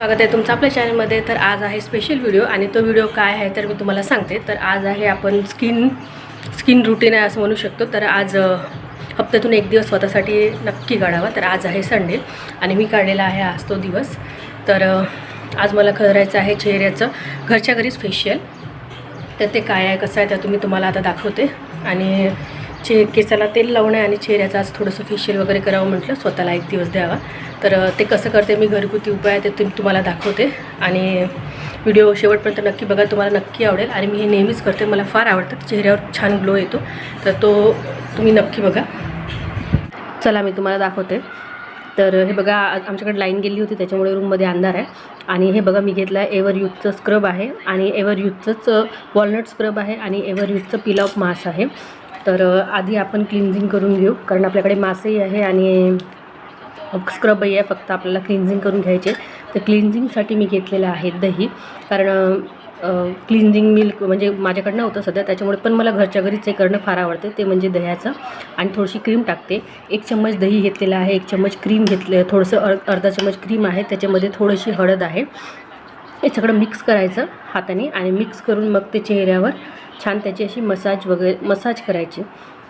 स्वागत आहे तुमचं आपल्या चॅनलमध्ये तर आज आहे स्पेशल व्हिडिओ आणि तो व्हिडिओ काय आहे तर मी तुम्हाला सांगते. तर आज आहे आपण स्किन स्किन रुटीन आहे असं म्हणू शकतो. तर आज हप्त्यातून एक दिवस स्वतःसाठी नक्की काढावा. तर आज आहे संडे आणि मी काढलेला आहे आज तो दिवस. तर आज मला करायचं आहे चेहऱ्याचं. घरच्या घरीच फेशियल तर ते काय आहे कसं आहे तर तुम्ही तुम्हाला आता दाखवते. आणि चे केसाला तेल लावणं आहे आणि चेहऱ्याचं आज थोडंसं फेशियल वगैरे करावं म्हटलं स्वतःला एक दिवस द्यावा. तर ते कसं करते मी घरगुती उपाय आहे ते तुम्हाला दाखवते. आणि व्हिडिओ शेवटपर्यंत नक्की बघा तुम्हाला नक्की आवडेल. आणि मी हे नेहमीच करते मला फार आवडतं. चेहऱ्यावर छान ग्लो येतो. तर तो तुम्ही नक्की बघा. चला मी तुम्हाला दाखवते. तर हे बघा आमच्याकडे लाईन गेली होती त्याच्यामुळे रूममध्ये अंधार आहे. आणि हे बघा मी घेतलं आहे एव्हर यूथचं स्क्रब आहे. आणि एव्हर यूथचंच वॉलनट स्क्रब आहे. आणि एव्हर यूथचं पिल ऑफ मास आहे. तर आधी आपण क्लिन्झिंग करून घेऊ कारण आपल्याकडे मासही आहे. आणि स्क्रबही आहे फक्त आपल्याला क्लिन्झिंग करून घ्यायचे. तर क्लिन्झिंगसाठी मी घेतलेलं आहे दही. कारण क्लिन्झिंग मिल्क म्हणजे माझ्याकडनं होतं सध्या त्याच्यामुळे पण मला घरच्या घरीच हे करणं फार आवडते. ते म्हणजे दह्याचं. आणि थोडीशी क्रीम टाकते. एक चम्मच दही घेतलेलं आहे एक चम्मच क्रीम घेतलं थोडंसं अर अर्धा चम्मच क्रीम आहे. त्याच्यामध्ये थोडीशी हळद आहे. हे सगळं मिक्स करायचं हाताने आणि मिक्स करून मग ते चेहऱ्यावर छान त्याची अशी मसाज वगैरे मसाज करायची.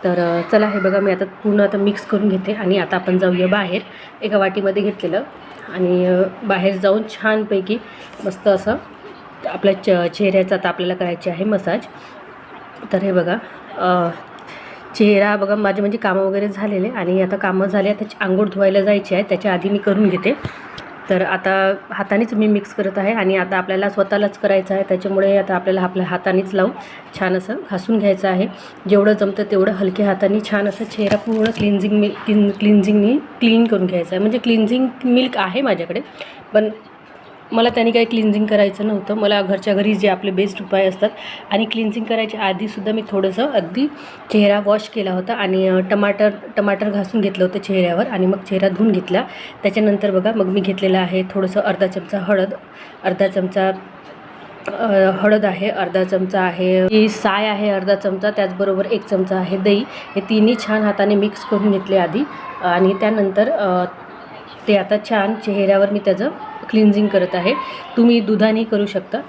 तर चला हे बघा मी आता पूर्ण आता मिक्स करून घेते आणि आता आपण जाऊया बाहेर. एका वाटीमध्ये घेतलेलं आणि बाहेर जाऊन छानपैकी मस्त असं आपल्या च चेहऱ्याचा आता आपल्याला करायची आहे मसाज. तर हे बघा चेहरा बघा माझे म्हणजे कामं वगैरे झालेले आणि आता कामं झाले त्याची आंघोळ धुवायला जायची आहे. त्याच्या आधी मी करून घेते. तर आता हातानेच मी मिक्स करत आहे आणि आता आपल्याला स्वतःलाच करायचं आहे. त्याच्यामुळे आता आपल्याला आपल्या हातानेच लावून छान असं घासून घ्यायचं आहे. जेवढं जमतं तेवढं हलक्या हाताने छान असं चेहरा पूर्ण क्लिन्झिंग मिल्क क्लिन क्लिन्झिंगनी क्लीन करून घ्यायचं आहे. म्हणजे क्लिन्झिंग मिल्क आहे माझ्याकडे पण मला त्याने काही क्लिन्झिंग करायचं नव्हतं. मला घरच्या घरी जे आपले बेस्ट उपाय असतात आणि क्लिन्झिंग करायच्या आधीसुद्धा मी थोडंसं अगदी चेहरा वॉश केला होता आणि टमाटर टमाटर घासून घेतलं होतं चेहऱ्यावर आणि मग चेहरा धुवून घेतला. त्याच्यानंतर बघा मग मी घेतलेलं आहे थोडंसं अर्धा चमचा हळद अर्धा चमचा हळद आहे अर्धा चमचा आहे ही साय आहे अर्धा चमचा त्याचबरोबर एक चमचा आहे दही. हे तिन्ही छान हाताने मिक्स करून घेतले आधी आणि त्यानंतर ते आता छान चेहऱ्यावर मी त्याचं क्लिन्झिंग करत आहे. तुम्ही दुधाने करू शकता.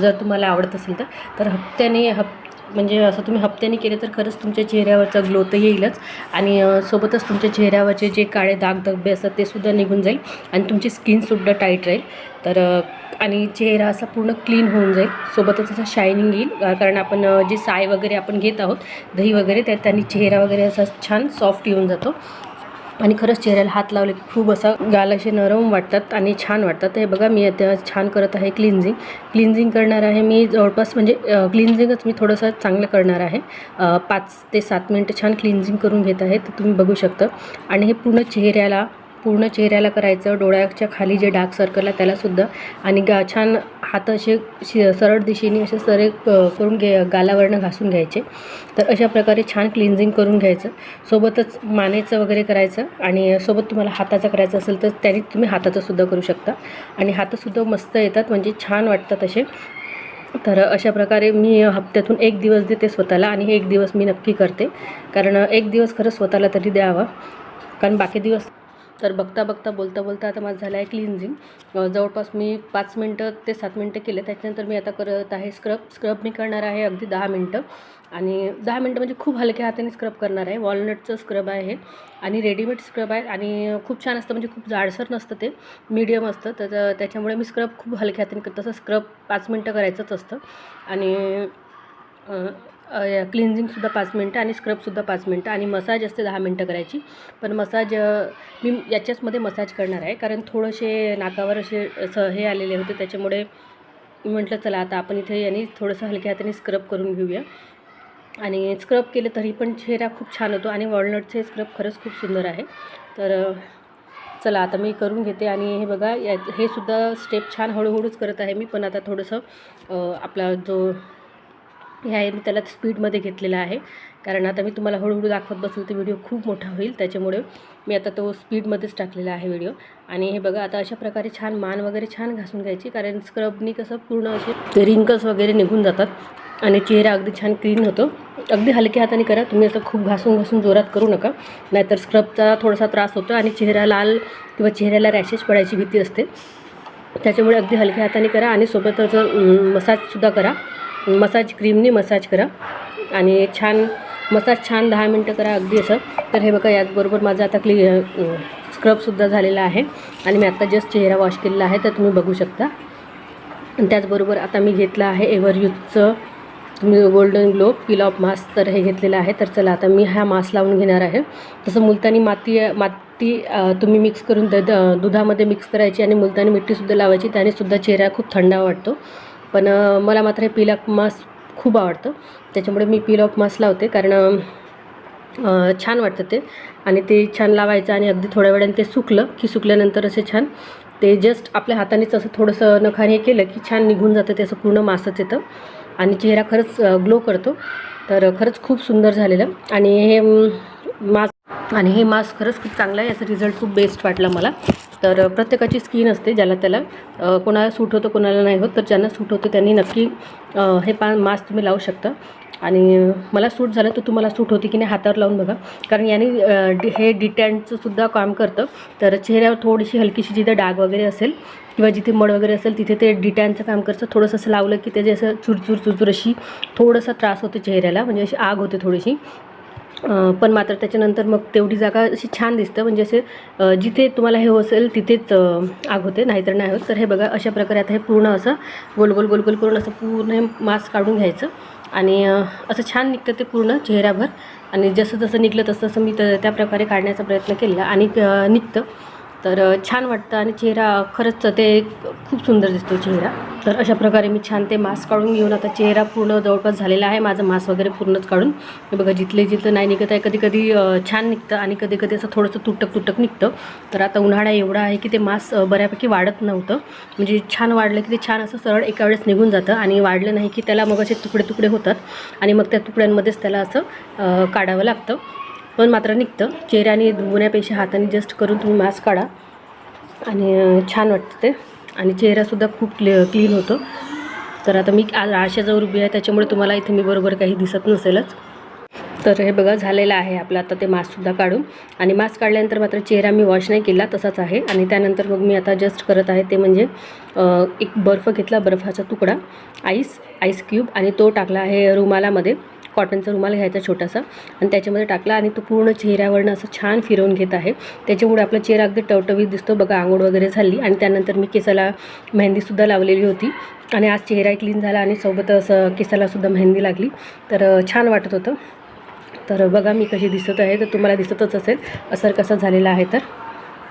जर तुम्हाला आवडत असेल तर. तर हप्त्याने हप म्हणजे असं तुम्ही हप्त्याने केले तर खरंच तुमच्या चेहऱ्यावरचा ग्लो तर येईलच. आणि सोबतच तुमच्या चेहऱ्यावरचे जे काळे दाग धब्बे असतात ते सुद्धा निघून जाईल. आणि तुमची स्किनसुद्धा टाईट राहील. तर आणि चेहरा असा पूर्ण क्लीन होऊन जाईल. सोबतच असा शायनिंग येईल. कारण आपण जे साय वगैरे आपण घेत आहोत दही वगैरे त्यात त्यांनी चेहरा वगैरे असा छान सॉफ्ट येऊन जातो. आणि खरंच चेहऱ्याला हात लावले की खूप असा गाल असे नरम वाटतात आणि छान वाटतात. हे बघा मी आता छान करत आहे क्लिन्झिंग क्लिन्झिंग करणार आहे मी जवळपास म्हणजे क्लिन्झिंगच मी थोडंसं चांगलं करणार आहे. पाच ते सात मिनटं छान क्लिन्झिंग करून घेत आहे तर तुम्ही बघू शकता. आणि हे पूर्ण चेहऱ्याला पूर्ण चेहऱ्याला करायचं डोळ्याच्या खाली जे डार्क सर्कल आहे त्यालासुद्धा आणि गा छान हात असे शि सरळ दिशेने असे सरे करून घे गालावरनं घासून घ्यायचे. तर अशा प्रकारे छान क्लिन्झिंग करून घ्यायचं. सोबतच मानेचं वगैरे करायचं आणि सोबत तुम्हाला हाताचं करायचं असेल तर त्याने तुम्ही हाताचंसुद्धा करू शकता. आणि हातंसुद्धा मस्त येतात म्हणजे छान वाटतात असे. तर अशा प्रकारे मी हप्त्यातून एक दिवस देते स्वतःला आणि एक दिवस मी नक्की करते. कारण एक दिवस खरंच स्वतःला तरी द्यावा. कारण बाकी दिवस तर बघता बघता बोलता बोलता आता माझं झालं आहे क्लिन्झिंग जवळपास मी पाच मिनटं ते सात मिनटं केले त्याच्यानंतर मी आता करत आहे स्क्रब स्क्रब मी करणार आहे अगदी दहा मिनटं. आणि दहा मिनटं म्हणजे खूप हलक्या हाताने स्क्रब करणार आहे. वॉलनटचं स्क्रब आहे आणि रेडीमेड स्क्रब आहे. आणि खूप छान असतं म्हणजे खूप जाडसर नसतं ते. मीडियम असतं. तर त्याच्यामुळे मी स्क्रब खूप हलक्या हाताने तसं स्क्रब पाच मिनटं करायचंच असतं. आणि क्लिन्झिंगसुद्धा पाच मिनटं आणि स्क्रबसुद्धा पाच मिनटं आणि मसाज असते दहा मिनटं करायची. पण मसाज मी याच्याचमध्ये मसाज करणार आहे. कारण थोडेसे नाकावर असे असं हे आलेले होते. त्याच्यामुळे मी म्हटलं चला आता आपण इथे यांनी थोडंसं हलक्या हाताने स्क्रब करून घेऊया. आणि स्क्रब केलं तरी पण चेहरा खूप छान होतो आणि वॉलनटचे स्क्रब खरंच खूप सुंदर आहे. तर चला आता मी करून घेते. आणि हे बघा या हे सुद्धा स्टेप छान हळूहळूच करत आहे मी. पण आता थोडंसं आपला जो हे आहे मी त्याला स्पीडमध्ये घेतलेला आहे. कारण आता मी तुम्हाला हळूहळू दाखवत बसेल तर व्हिडिओ खूप मोठा होईल. त्याच्यामुळे मी आता तो स्पीडमध्येच टाकलेला आहे व्हिडिओ. आणि हे बघा आता अशा प्रकारे छान मान वगैरे छान घासून घ्यायची. कारण स्क्रबनी कसं पूर्ण असे रिंकल्स वगैरे निघून जातात. आणि चेहरा अगदी छान क्लीन होतो. अगदी हलक्या हाताने करा. तुम्ही असं खूप घासून घासून जोरात करू नका. नाहीतर स्क्रबचा थोडासा त्रास होतो आणि चेहरा लाल किंवा चेहऱ्याला रॅशेस पडायची भीती असते. त्याच्यामुळे अगदी हलक्या हाताने करा आणि सोबतच मसाजसुद्धा करा. मसाज क्रीमने मसाज करा. आणि छान मसाज छान दहा मिनटं करा अगदी असं. तर हे बघा याचबरोबर माझं आता क्ली स्क्रबसुद्धा झालेला आहे. आणि मी आत्ता जस्ट चेहरा वॉश केलेला आहे तर तुम्ही बघू शकता. आणि त्याचबरोबर आता मी घेतलं आहे एव्हरयूथचं तुम्ही golden glow peel off mask तर हे घेतलेलं आहे. तर चला आता मी हा मास्क लावून घेणार आहे. तसं मुलतानी माती माती तुम्ही मिक्स करून द द- दुधामध्ये मिक्स करायची आणि मुलतानी मिट्टीसुद्धा लावायची त्याने सुद्धा चेहरा खूप थंडा वाटतो. पण मला मात्र हे पील ऑफ मास्क खूप आवडतं. त्याच्यामुळे मी पील ऑफ मास्क लावते कारण छान वाटतं ते. आणि ते छान लावायचं आणि अगदी थोड्या वेळाने ते सुकलं की सुकल्यानंतर असे छान ते जस्ट आपल्या हातानेच असं थोडंसं नखाने केलं की छान निघून जातं ते असं पूर्ण मासच येतं. आणि चेहरा खरंच ग्लो करतो. तर खरंच खूप सुंदर झालेलं. आणि हे मास्क आणि हे मास्क खरंच खूप चांगलं आहे. याचा रिझल्ट खूप बेस्ट वाटला मला. तर प्रत्येकाची स्किन असते ज्याला त्याला कोणाला सूट होतं कोणाला नाही होत तर ज्यांना सूट होतं त्यांनी नक्की हे पा मास्क तुम्ही लावू शकता. आणि मला सूट झालं तर तुम्हाला सूट होती की नाही हातावर लावून बघा. कारण याने डि हे डिटॅनचं सुद्धा काम करतं. तर चेहऱ्यावर थोडीशी हलकीशी जिथे डाग वगैरे असेल किंवा जिथे मड वगैरे असेल तिथे ते डिटॅनचं काम करतं. थोडंसं असं लावलं की त्याचे असं चुरचूर चुरचूर अशी थोडासा त्रास होतो चेहऱ्याला. म्हणजे अशी आग होते थोडीशी. पण मात्र त्याच्यानंतर मग तेवढी जागा अशी छान दिसतं. म्हणजे असे जिथे तुम्हाला हे असेल तिथेच आग होते. नाहीतर नाही होत. तर हे बघा अशा प्रकारे आता हे पूर्ण असं गोल गोल गोल गोल करून असं पूर्ण हे मास्क काढून घ्यायचं. आणि असं छान निघतं ते पूर्ण चेहऱ्याभर. आणि जसं जसं निघलं तसं तसं मी त त्या प्रकारे काढण्याचा प्रयत्न केला. आणि निघतं. तर छान वाटतं आणि चेहरा खरंच ते खूप सुंदर दिसतो चेहरा. तर अशा प्रकारे मी छान ते मास्क काढून घेऊन आता चेहरा पूर्ण जवळपास झालेला आहे. माझं मास्क वगैरे पूर्णच काढून. हे बघा जिथले जिथलं नाही निघत आहे कधी कधी छान निघतं आणि कधी कधी असं थोडंसं तुटक तुटक निघतं. तर आता उन्हाळा एवढा आहे की ते मास्क बऱ्यापैकी वाढत नव्हतं. म्हणजे छान वाढलं की ते छान असं सरळ एका वेळेस निघून जातं आणि वाढलं नाही की त्याला मग असे तुकडे तुकडे होतात आणि मग त्या तुकड्यांमध्येच त्याला असं काढावं लागतं. पण मात्र निघतं. चेहऱ्याने धुवण्यापेक्षा हाताने जस्ट करून तुम्ही मास्क काढा. आणि छान वाटतं ते. आणि चेहरासुद्धा खूप क्लि क्लीन होतो. तर आता मी आज आशाजवळ उभी आहे त्याच्यामुळे तुम्हाला इथे मी बरोबर काही दिसत नसेलच. तर हे बघा झालेलं आहे आपलं आता ते मास्कसुद्धा काढून. आणि मास्क काढल्यानंतर मात्र चेहरा मी वॉश नाही केला तसाच आहे. आणि त्यानंतर मग मी आता जस्ट करत आहे ते म्हणजे एक बर्फ घेतला बर्फाचा तुकडा आईस आईस क्यूब आणि तो टाकला आहे रुमालामध्ये. कॉटनचा रुमाल घ्यायचा छोटासा आणि त्याच्यामध्ये टाकला आणि तो पूर्ण चेहऱ्यावरनं असं छान फिरवून घेत आहे. त्याच्यामुळे आपला चेहरा अगदी टवटवीत दिसतो. बघा आंघोळ वगैरे झाली आणि त्यानंतर मी केसाला मेहंदीसुद्धा लावलेली होती. आणि आज चेहरा क्लीन झाला आणि सोबत असं केसालासुद्धा मेहंदी लागली. तर छान वाटत होतं. तर बघा मी कशी दिसत आहे. तर तुम्हाला दिसतच असेल. असर कसा झालेला आहे तर.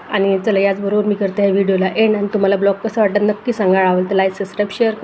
आणि चला याचबरोबर मी करते आहे व्हिडिओला एंड आणि तुम्हाला ब्लॉग कसं वाटतं नक्की सांगा. आवडतं लाईक सबस्क्राईब शेअर